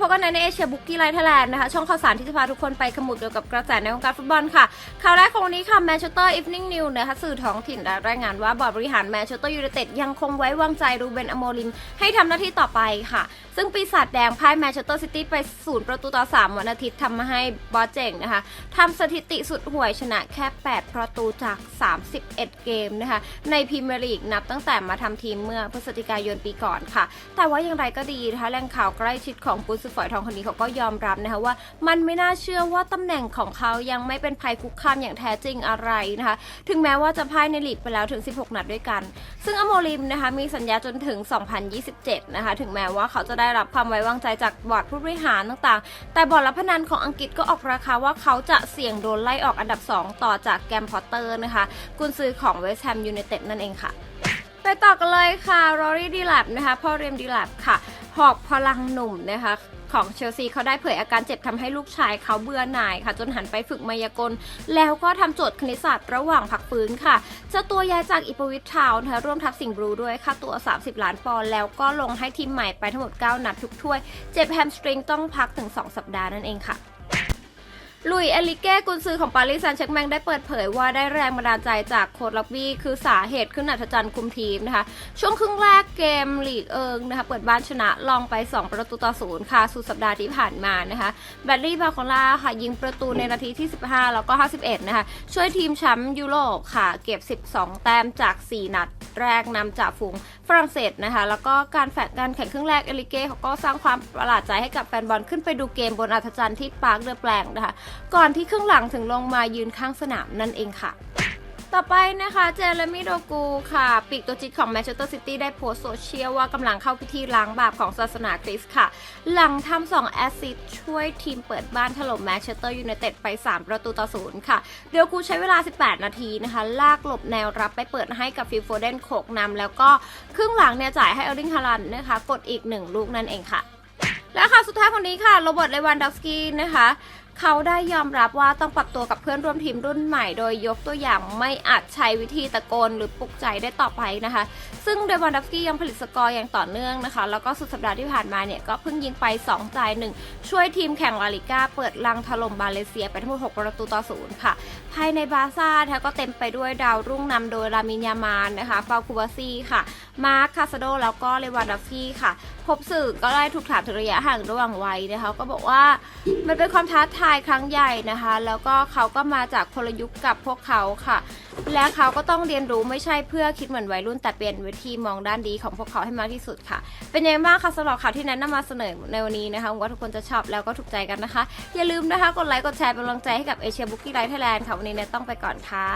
พบกันในเอเชียบุกกี้ไลท์ไทยแลนด์นะคะ ช่องข่าวสารที่จะพาทุกคนไปขมุดเกี่ยวกับกระแสในวงการฟุตบอลค่ะ ข่าวแรกของวันนี้ค่ะแมนเชสเตอร์อีฟนิ่งนิวนะคะสื่อท้องถิ่นได้รายงานว่าบอร์ดบริหารแมนเชสเตอร์ยูไนเต็ดยังคงไว้วางใจรูเบนอโมลิมให้ทำหน้าที่ต่อไปค่ะซึ่งปีศาจแดงพ่ายแมนเชสเตอร์ซิตี้ไปศูนย์ประตูต่อ 3 วันอาทิตย์ทำมาให้บอสเจ๋งนะคะทำสถิติสุดห่วยชนะแค่ 8 ประตูจาก 31 เกมนะคะในพรีเมียร์ลีกนับตั้งแต่มาทำทีมเมื่อพฤศจิกายนปีก่อนค่ะ แต่ว่าอย่างไรก็ดีนะคะแหล่งข่าวใกล้ชิดของปุ้นสุฝอยทองคนนี้เขาก็ยอมรับนะคะว่ามันไม่น่าเชื่อว่าตำแหน่งของเขายังไม่เป็นภัยคุกคามอย่างแท้จริงอะไรนะคะถึงแม้ว่าจะพ่ายในลีกไปแล้วถึง 16 นัดด้วยกัน ซึ่งอโมริมนะคะมีสัญญาจนถึง 2027 นะคะ ถึงแม้ว่าเขาจะได้รับความไว้วางใจจากบอร์ดผู้บริหารต่างๆ แต่บอร์ดรับพนันของอังกฤษก็ออกราคาว่าเขาจะเสี่ยงโดนไล่ออกอันดับ 2 ต่อจากแกรมพอตเตอร์นะคะ กุนซือของเวสต์แฮมยูไนเต็ดนั่นเองค่ะ ไปต่อกันเลยค่ะรอรี่ดีแลบนะคะพ่อเรียมดีแลบค่ะ หอบพลังหนุ่มนะคะ ของเชลซีเขาได้เผยอาการเจ็บทำให้ลูกชายเขาเบื่อหน่ายค่ะ จนหันไปฝึกมายากล แล้วก็ทำโจทย์คณิตศาสตร์ระหว่างพักฟื้นค่ะเจ้าตัวย้ายจากอิปวิททาวน์ร่วมทัพสิงห์บลูด้วยค่าตัว 30 ล้านปอนด์แล้วก็ลงให้ทีมใหม่ไปทั้งหมด 9 นัดทุกถ้วย เจ็บแฮมสตริงต้องพักถึง 2 สัปดาห์นั่นเองค่ะ ลุยเอลิเก้กุนซือของปารีสแซงต์แชร์กแมงได้เปิดเผยว่าได้แรงบันดาลใจจากโค้ดล็อบบี้คือสาเหตุขึ้นอัศจรรย์คุมทีมนะคะ ช่วงครึ่งแรกเกมลีกเอิงนะคะเปิดบ้านชนะลองไป 2 ประตูต่อศูนย์ค่ะ สุดสัปดาห์ที่ผ่านมานะคะแบดลี่บาคอล่าค่ะยิงประตูในนาทีที่ 15 แล้วก็ 51 นะคะ ช่วยทีมแชมป์ยุโรปค่ะ เก็บ 12 แต้มจาก 4 นัดแรกนำจากฝูงฝรั่งเศสนะคะ แล้วก็การแฝงการแข่งครึ่งแรกเอลิเก้เขาก็สร้างความประหลาดใจให้กับแฟนบอลขึ้นไปดูเกมบนอัธจันทร์ที่ปาร์คเดอแปลงนะคะก่อนที่ครึ่งหลังถึงลงมายืนข้างสนามนั่นเองค่ะ ต่อไปนะคะเจเรมี่โดกูค่ะ ปีกตัวจิตของแมนเชสเตอร์ซิตี้ได้โพสต์โซเชียลว่ากำลังเข้าพิธีล้างบาปของศาสนาคริสต์ค่ะ หลังทำสองแอสซิสช่วยทีมเปิดบ้านถล่มแมนเชสเตอร์ยูไนเต็ดไป 3 ประตูต่อศูนย์ค่ะ เดียวกูใช้เวลา 18 นาทีนะคะ ลากหลบแนวรับไปเปิดให้กับฟิลโฟเดนโขกนำแล้วก็ครึ่งหลังเนี่ยจ่ายให้เอลลิงฮาลันนะคะ กดอีกหนึ่งลูกนั่นเองค่ะและค่ะสุดท้ายคนนี้ค่ะ โรเบิร์ตเลวันดอฟสกี้นะคะ เขาได้ยอมรับว่าต้องปรับตัวกับเพื่อนร่วมทีมรุ่นใหม่ โดยยกตัวอย่างไม่อาจใช้วิธีตะโกนหรือปลุกใจได้ต่อไปนะคะ ซึ่งเดวันดัฟกี้ยังผลิตสกอร์อย่างต่อเนื่องนะคะ แล้วก็สุดสัปดาห์ที่ผ่านมาเนี่ย ก็เพิ่งยิงไป 2 จ่าย1ช่วยทีมแข่งลาลิก้า เปิดลังถล่มบาเลเซีย ไปทั้งหมด 6 ประตูต่อศูนย์ค่ะ ภายในบาซ่านะคะก็เต็มไปด้วยดาวรุ่งนำโดยลามินยามานนะคะฟาคูบาซีค่ะมาร์คคาซาโดแล้วก็เลวันดัฟกี้ค่ะพบสื่อก็ได้ถูกถามถึงระยะห่างระหว่างวัยนะคะก็บอกว่ามันเป็นความท้าทายครั้งใหญ่นะคะ แล้วก็เขาก็มาจากคนลยุคกับพวกเขาค่ะ และเขาก็ต้องเรียนรู้ไม่ใช่เพื่อคิดเหมือนวัยรุ่นแต่เปลี่ยนวิธีมองด้านดีของพวกเขาให้มากที่สุดค่ะ เป็นยังไงบ้างคะสำหรับข่าวที่แนะนำมาเสนอในวันนี้นะคะหวังว่าทุกคนจะชอบแล้วก็ถูกใจกันนะคะ อย่าลืมนะคะกดไลค์กดแชร์เป็นกำลังใจให้กับเอเชียบุ๊กกี้ไลท์ไทยแลนด์ค่ะวันนี้เนยต้องไปก่อนค่ะ